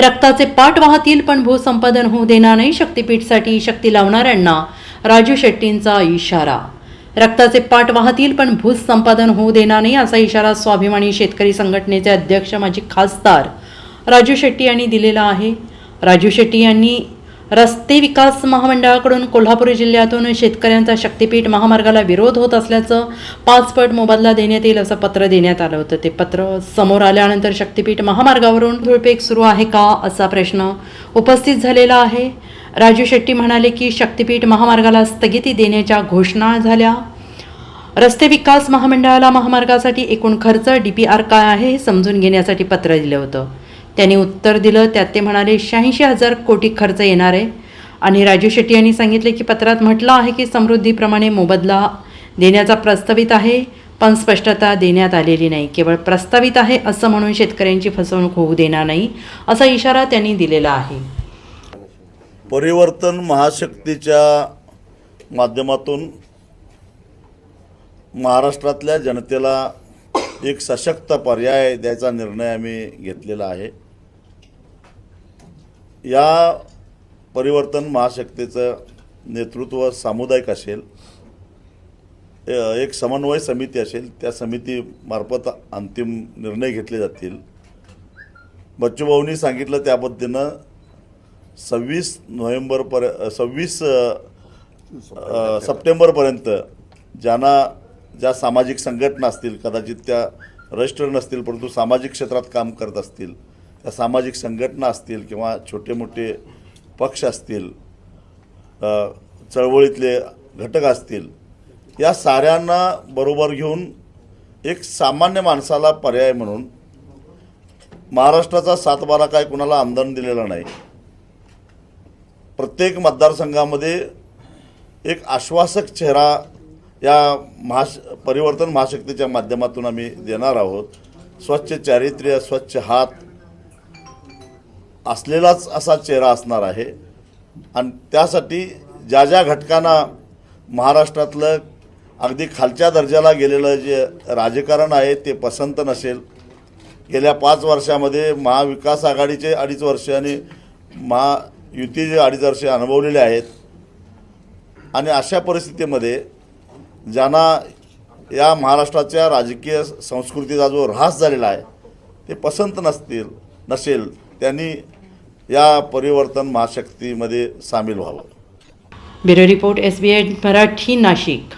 रक्ताचे पाठ वाहतील पण भूसंपादन होऊ देणार नाही. शक्तीपीठसाठी शक्ती लावणाऱ्यांना राजू शेट्टींचा इशारा. रक्ताचे पाठ वाहतील पण भूसंपादन होऊ देणार नाही असा इशारा स्वाभिमानी शेतकरी संघटनेचे अध्यक्ष माजी खासदार राजू शेट्टी यांनी दिलेला आहे. राजू शेट्टी यांनी रस्ते विकास महामंडळाकडून कोल्हापूर जिल्ह्यातून शेतकऱ्यांचा शक्तीपीठ महामार्गाला विरोध होत असल्याचं पाचपट मोबदला देण्यात येईल असं पत्र देण्यात आलं होतं. ते पत्र समोर आल्यानंतर शक्तीपीठ महामार्गावरून धुळपेक सुरू आहे का असा प्रश्न उपस्थित झालेला आहे. राजू शेट्टी म्हणाले की शक्तीपीठ महामार्गाला स्थगिती देण्याच्या घोषणा झाल्या. रस्ते विकास महामंडळाला महामार्गासाठी एकूण खर्च डी पी आर काय आहे हे समजून घेण्यासाठी पत्र दिलं होतं. त्यांनी उत्तर दिलं त्यात ते म्हणाले शहाऐंशी हजार कोटी खर्च येणार आहे. आणि राजू शेट्टी यांनी सांगितले की पत्रात म्हटलं आहे की समृद्धीप्रमाणे मोबदला देण्याचा प्रस्तावित आहे पण स्पष्टता देण्यात आलेली नाही. केवळ प्रस्तावित आहे असं म्हणून शेतकऱ्यांची फसवणूक होऊ देणार नाही असा इशारा त्यांनी दिलेला आहे. परिवर्तन महाशक्तीच्या माध्यमातून महाराष्ट्रातल्या जनतेला एक सशक्त पर्याय द्यायचा निर्णय आम्ही घेतलेला आहे. या परिवर्तन महाशक्तीचं नेतृत्व सामुदायिक असेल एक समन्वय समिती असेल त्या समितीमार्फत अंतिम निर्णय घेतले जातील. बच्चूभाऊंनी सांगितलं त्या पद्धतीनं सव्वीस नोव्हेंबरपर्य सव्वीस सप्टेंबरपर्यंत ज्यांना ज्या सामाजिक संघटना असतील कदाचित त्या रजिस्टर नसतील परंतु सामाजिक क्षेत्रात काम करत असतील त्या सामाजिक संघटना असतील किंवा छोटे मोठे पक्ष असतील चळवळीतले घटक असतील या साऱ्यांना बरोबर घेऊन एक सामान्य माणसाला पर्याय म्हणून महाराष्ट्राचा सातबारा काय कुणाला आमदार दिलेला नाही. प्रत्येक मतदारसंघामध्ये एक आश्वासक चेहरा या महाश परिवर्तन महाशक्तीच्या माध्यमातून आम्ही देणार आहोत. स्वच्छ चारित्र्य स्वच्छ हात असलेलाच असा चेहरा असणार आहे. आणि त्यासाठी ज्या ज्या घटकांना महाराष्ट्रातलं अगदी खालच्या दर्जाला गेलेलं जे राजकारण आहे ते पसंत नसेल. गेल्या पाच वर्षामध्ये महाविकास आघाडीचे अडीच वर्ष आणि महायुतीचे अडीच वर्षे अनुभवलेले आहेत. आणि अशा परिस्थितीमध्ये ज्यांना या महाराष्ट्राच्या राजकीय संस्कृतीचा जो ऱ्हास झालेला आहे ते पसंत नसतील नसेल त्यांनी या परिवर्तन महाशक्तीमध्ये सामील व्हावं. Bureau report S B I Marathi Nashik.